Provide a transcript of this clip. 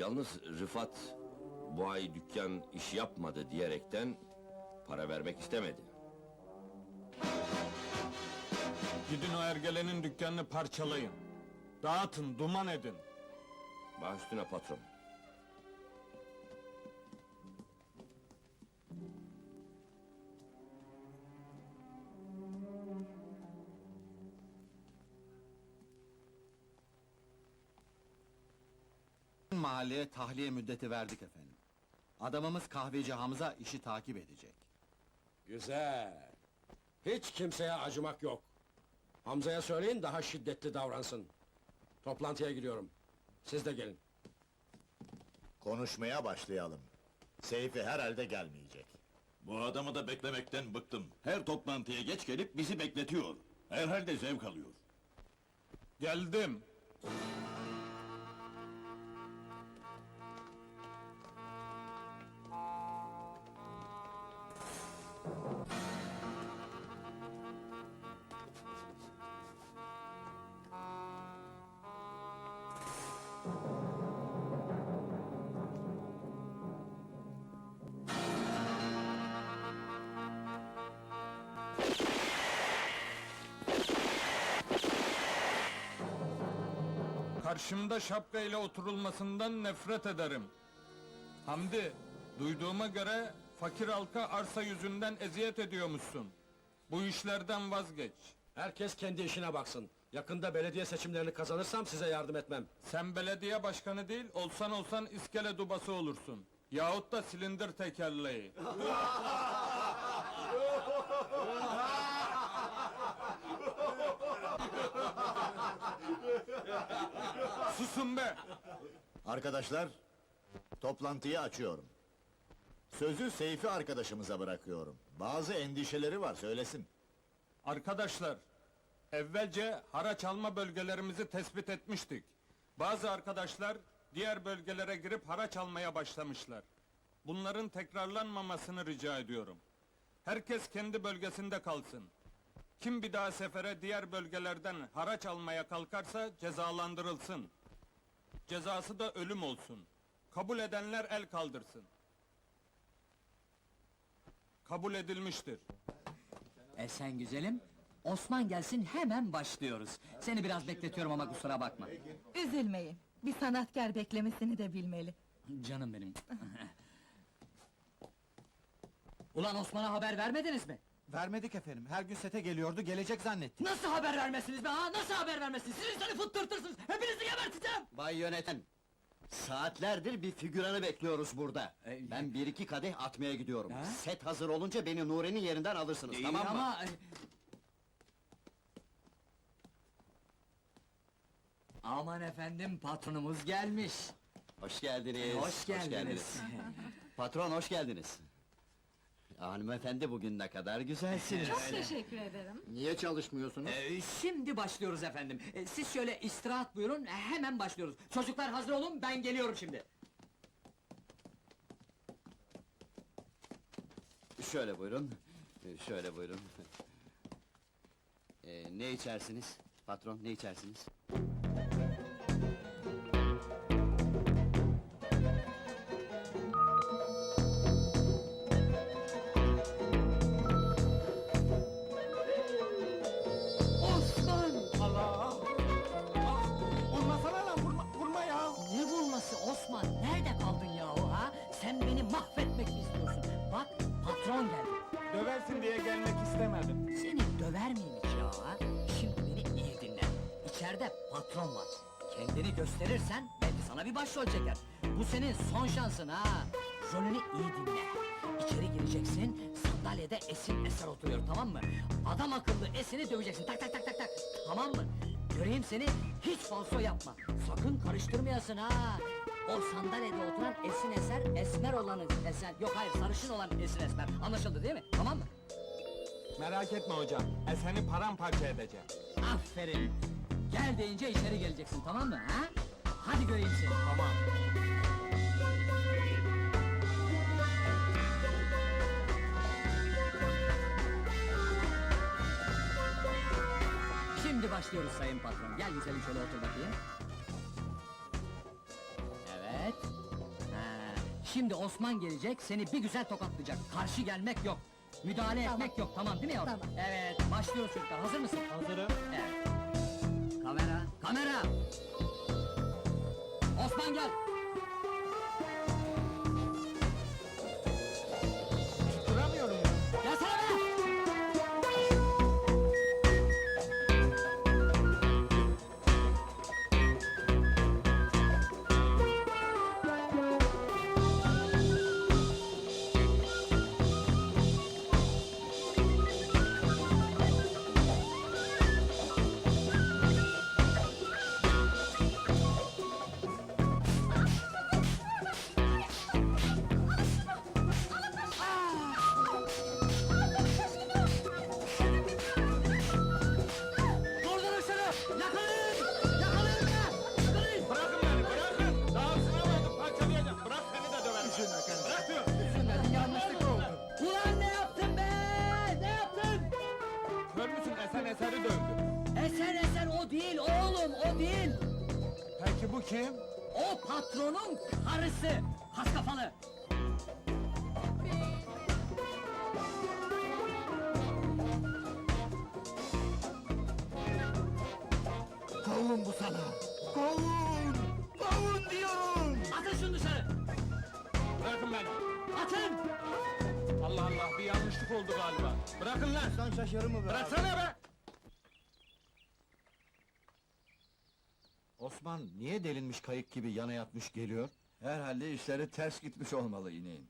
Yalnız Rıfat bu ay dükkan iş yapmadı diyerekten para vermek istemedi. Gidin o ergelenin dükkanını parçalayın. Dağıtın, duman edin. Baş üstüne patron. Mahalleye tahliye müddeti verdik efendim. Adamımız kahveci Hamza işi takip edecek. Güzel. Hiç kimseye acımak yok. Hamza'ya söyleyin daha şiddetli davransın. Toplantıya gidiyorum. Siz de gelin. Konuşmaya başlayalım. Seyfi herhalde gelmeyecek. Bu adamı da beklemekten bıktım. Her toplantıya geç gelip bizi bekletiyor. Herhalde zevk alıyor. Geldim. Karşımda şapkayla oturulmasından nefret ederim. Hamdi, duyduğuma göre fakir halka arsa yüzünden eziyet ediyormuşsun. Bu işlerden vazgeç. Herkes kendi işine baksın. Yakında belediye seçimlerini kazanırsam size yardım etmem. Sen belediye başkanı değil, olsan olsan iskele dubası olursun. Yahut da silindir tekerleği. Susun be! Arkadaşlar, toplantıyı açıyorum. Sözü Seyfi arkadaşımıza bırakıyorum. Bazı endişeleri var, söylesin. Arkadaşlar, evvelce haraç alma bölgelerimizi tespit etmiştik. Bazı arkadaşlar diğer bölgelere girip haraç almaya başlamışlar. Bunların tekrarlanmamasını rica ediyorum. Herkes kendi bölgesinde kalsın. Kim bir daha sefere diğer bölgelerden haraç almaya kalkarsa cezalandırılsın. Cezası da ölüm olsun. Kabul edenler el kaldırsın. Kabul edilmiştir. E sen güzelim, Osman gelsin hemen başlıyoruz. Seni biraz bekletiyorum ama kusura bakma. Üzülmeyin. Bir sanatkar beklemesini de bilmeli. Canım benim. Ulan Osman'a haber vermediniz mi? Vermedik efendim, her gün sete geliyordu, gelecek zannettik. Nasıl haber vermezsiniz be ha? Nasıl haber vermezsiniz? Siz insanı fıttırtırsınız! Hepinizi geberteceğim! Bay yöneten! Saatlerdir bir figüranı bekliyoruz burada. Ee, Ben bir iki kadeh atmaya gidiyorum. Ha? Set hazır olunca beni Nuri'nin yerinden alırsınız, İyi tamam mı? ama... e, Aman efendim, patronumuz gelmiş. Hoş geldiniz. Hoş geldiniz. Patron hoş geldiniz. Hanımefendi bugün ne kadar güzelsiniz. Çok teşekkür ederim. Niye çalışmıyorsunuz? Ee, şimdi başlıyoruz efendim. Ee, siz şöyle istirahat buyurun, hemen başlıyoruz. Çocuklar hazır olun, ben geliyorum şimdi. Şöyle buyurun. Şöyle buyurun. Ee, ne içersiniz? Patron ne içersiniz? İstemedim. Seni döver miyim ha? Şimdi beni iyi dinle. İçeride patron var. Kendini gösterirsen belki sana bir başrol çeker. Bu senin son şansın ha. Rolünü iyi dinle. İçeri gireceksin, sandalyede Esin Eser oturuyor tamam mı? Adam akıllı Esin'i döveceksin tak tak tak tak tak. Tamam mı? Göreyim seni, hiç falso yapma. Sakın karıştırmayasın ha. O sandalyede oturan Esin Eser, esmer olanı Eser. Yok hayır, sarışın olan Esin Esmer. Anlaşıldı değil mi? Tamam mı? Merak etme hocam, e seni paramparça edeceğim. Aferin! Gel deyince içeri geleceksin, tamam mı ha? Hadi göreyim seni. Tamam. Şimdi başlıyoruz sayın patron. Gel güzelim şöyle otur bakayım. Evet. Şimdi Osman gelecek, seni bir güzel tokatlayacak. Karşı gelmek yok. Müdahale Tamam. etmek yok, tamam değil mi yavrum? Tamam. Evet, başlıyoruz çocuklar. Hazır mısın? Hazırım. Evet. Kamera, kamera! Osman gel! O değil oğlum, o değil! Peki bu kim? O patronun karısı! Has kafalı! Kovun bu sana! Kovun! Kovun diyorum! Atın şunu dışarı! Bırakın beni. Atın! Allah Allah, bir yanlışlık oldu galiba. Bırakın lan! Sen şaşırır mı be? Bıraksana be! Osman niye delinmiş kayık gibi yana yatmış geliyor? Herhalde işleri ters gitmiş olmalı ineğin.